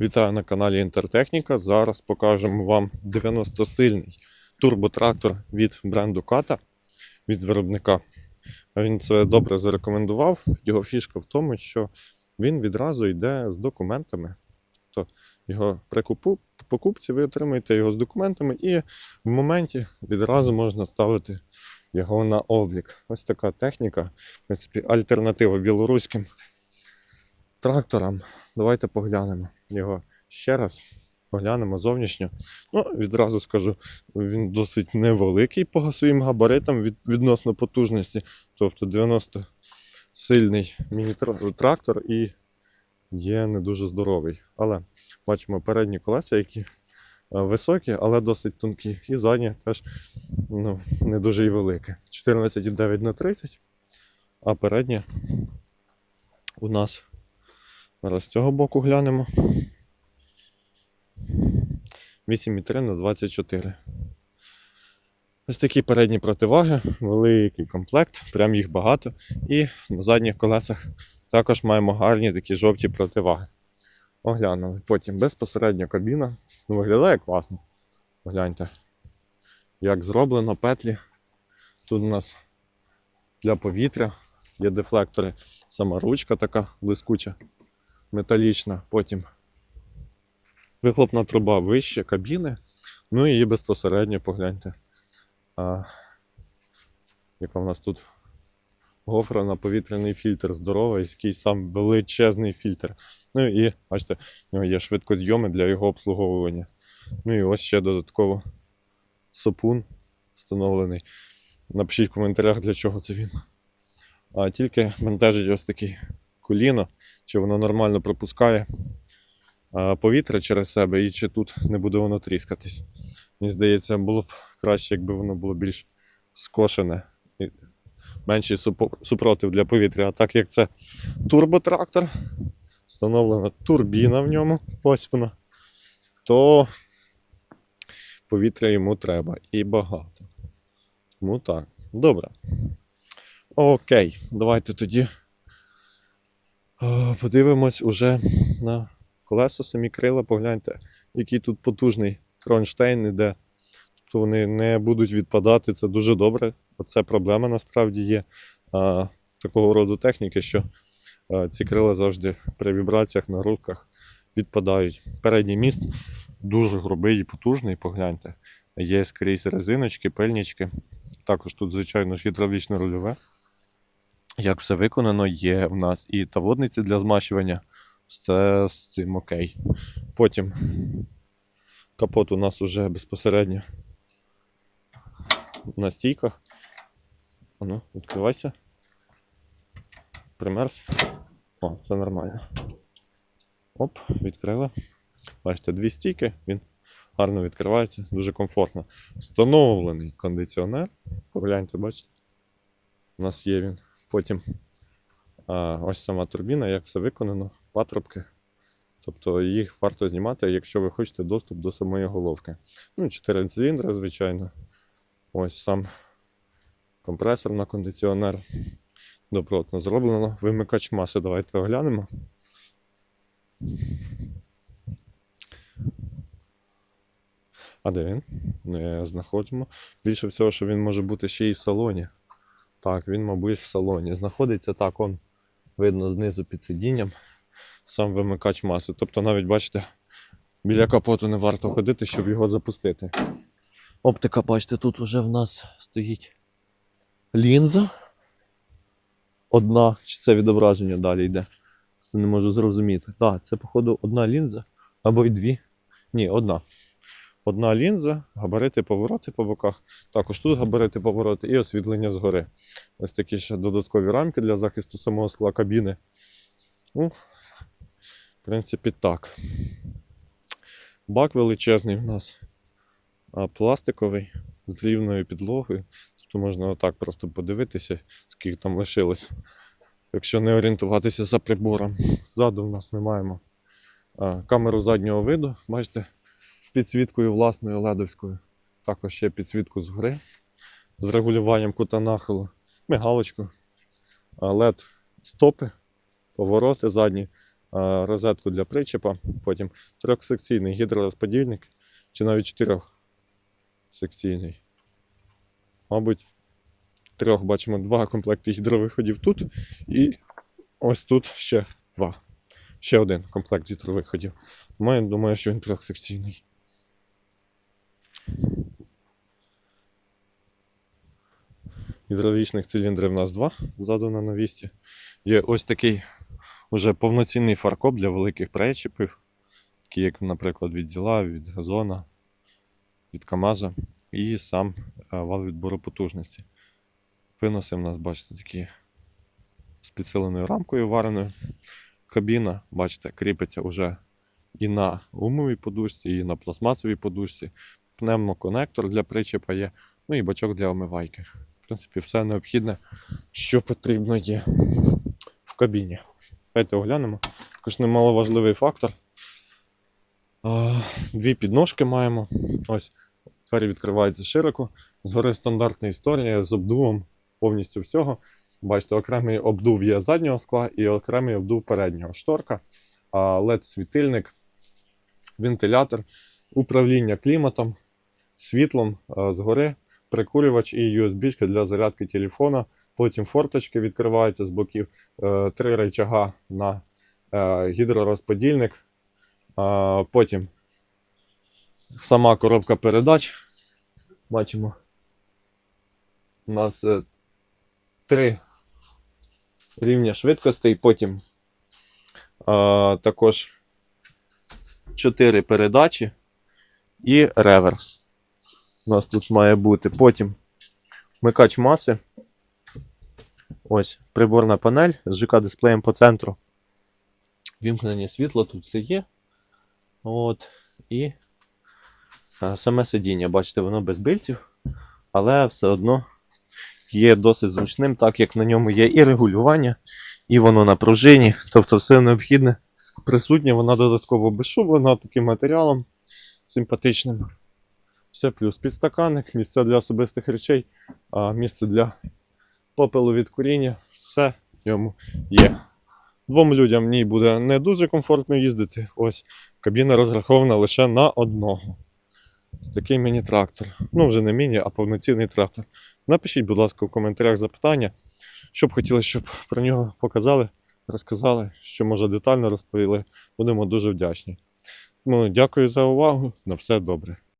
Вітаю на каналі Інтертехніка. Зараз покажемо вам 90-сильний турботрактор від бренду Kata, від виробника. Він це добре зарекомендував. Його фішка в тому, що він відразу йде з документами. Тобто його при покупці ви отримуєте його з документами, і в моменті відразу можна ставити його на облік. Ось така техніка, в принципі, альтернатива білоруським тракторам. Давайте поглянемо його ще раз. Поглянемо зовнішньо. Ну, відразу скажу, він досить невеликий по своїм габаритам від, відносно потужності. Тобто 90 сильний міні-трактор і є не дуже здоровий. Але бачимо передні колеса, які е, високі, але досить тонкі. І задні теж ну, не дуже і велике. 14,9 на 30, а переднє у нас Зараз з цього боку глянемо. 8,3 на 24. Ось такі передні противаги, великий комплект, прям їх багато. І на задніх колесах також маємо гарні такі жовті противаги. Оглянули. Потім безпосередньо кабіна. Ну, виглядає класно. Погляньте, як зроблено петлі. Тут у нас для повітря є дефлектори, сама ручка така блискуча металічна, потім вихлопна труба вище кабіни, ну і безпосередньо погляньте, а, яка в нас тут гофра на повітряний фільтр здоровий, який сам величезний фільтр. Ну і бачите, в нього є швидкозйоми для його обслуговування. Ну і ось ще додатково сопун встановлений. Напишіть в коментарях, для чого це він. А тільки бентежить ось такий коліно, чи воно нормально пропускає повітря через себе, і чи тут не буде воно тріскатись. Мені здається, було б краще, якби воно було більш скошене, і менший супротив для повітря. А так як це турботрактор, встановлена турбіна в ньому, ось вона, то повітря йому треба і багато. Тому так, добре. Окей, давайте тоді Подивимось уже на колеса, самі крила, погляньте, який тут потужний кронштейн іде. Тобто вони не будуть відпадати, це дуже добре. Оце проблема насправді є а, такого роду техніки, що а, ці крила завжди при вібраціях на рулках відпадають. Передній міст дуже грубий і потужний, погляньте. Є скрізь резиночки, пильнички. Також тут, звичайно ж, гідравлічне рульове як все виконано, є в нас і таводниці для змащування. Це з цим окей. Потім капот у нас уже безпосередньо на стійках. Ану, відкривайся. Примерз. О, все нормально. Оп, відкрили. Бачите, дві стійки, він гарно відкривається, дуже комфортно. Встановлений кондиціонер. Погляньте, бачите? У нас є він. Потім а, ось сама турбіна, як все виконано, патрубки. Тобто їх варто знімати, якщо ви хочете доступ до самої головки. Ну, 4 циліндри, звичайно. Ось сам компресор на кондиціонер. Добротно зроблено. Вимикач маси, давайте оглянемо. А де він? Не знаходимо. Більше всього, що він може бути ще й в салоні. Так, він, мабуть, в салоні. Знаходиться так, он видно знизу під сидінням сам вимикач маси. Тобто, навіть бачите, біля капоту не варто ходити, щоб його запустити. Оптика, бачите, тут вже в нас стоїть лінза. Одна, чи це відображення далі йде. Не можу зрозуміти. Так, це, походу, одна лінза або й дві. Ні, одна. Одна лінза, габарити, повороти по боках. Також тут габарити, повороти і освітлення згори. Ось такі ще додаткові рамки для захисту самого скла кабіни. Ну, в принципі, так. Бак величезний в нас. Пластиковий з рівною підлогою. Тобто можна отак просто подивитися, скільки там лишилось. Якщо не орієнтуватися за прибором. Ззаду в нас ми маємо камеру заднього виду. Бачите, з підсвіткою власною ледовською. Також ще підсвітку згори з регулюванням кута нахилу, мигалочку, LED стопи, повороти задні, розетку для причепа, потім трьохсекційний гідророзподільник, чи навіть чотирьохсекційний. Мабуть, трьох бачимо два комплекти гідровиходів тут, і ось тут ще два. Ще один комплект гідровиходів. Я думаю, що він трьохсекційний. Гідравлічних циліндрів у нас два ззаду на навісті. Є ось такий уже повноцінний фаркоп для великих причепів, такий, як, наприклад, від зіла, від газона, від КАМАЗа, і сам е, вал відбору потужності. Виноси в нас, бачите, такі з підсиленою рамкою вареною. Кабіна, бачите, кріпиться вже і на гумовій подушці, і на пластмасовій подушці. Пневмоконектор для причепа є, ну і бачок для омивайки. В принципі, все необхідне, що потрібно є в кабіні. Давайте оглянемо. Також немаловажливий фактор. Дві підножки маємо. Ось двері відкриваються широко. Згори стандартна історія з обдувом повністю всього. Бачите, окремий обдув є заднього скла і окремий обдув переднього. Шторка, led світильник вентилятор, управління кліматом, світлом згори, прикурювач і USB для зарядки телефона. Потім форточки відкриваються з боків, е, три рычага на е, гідророзподільник. Потім сама коробка передач. Бачимо. У нас е, три рівня швидкостей, потім також чотири передачі і реверс. У нас тут має бути. Потім вмикач маси. Ось приборна панель з ЖК-дисплеєм по центру. Вімкнення світла тут все є. От. І саме сидіння, бачите, воно без бильців, але все одно є досить зручним, так як на ньому є і регулювання, і воно на пружині. Тобто все необхідне присутнє, вона додатково безшумлена таким матеріалом симпатичним. Все плюс підстаканник, місце для особистих речей, а місце для попелу від куріння, все в ньому є. Двом людям в ній буде не дуже комфортно їздити. Ось кабіна розрахована лише на одного. Ось такий міні-трактор. Ну, вже не міні, а повноцінний трактор. Напишіть, будь ласка, в коментарях запитання, що б хотіли, щоб про нього показали, розказали, що може детально розповіли. Будемо дуже вдячні. Ну, дякую за увагу. На все добре.